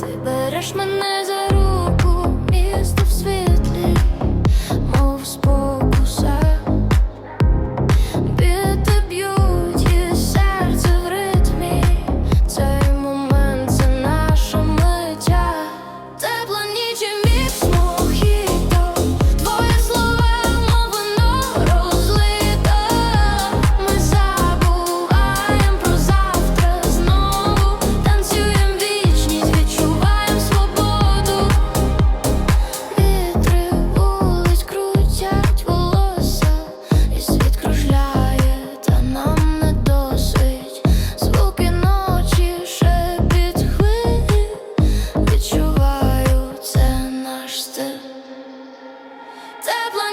Ти береш мене deadline.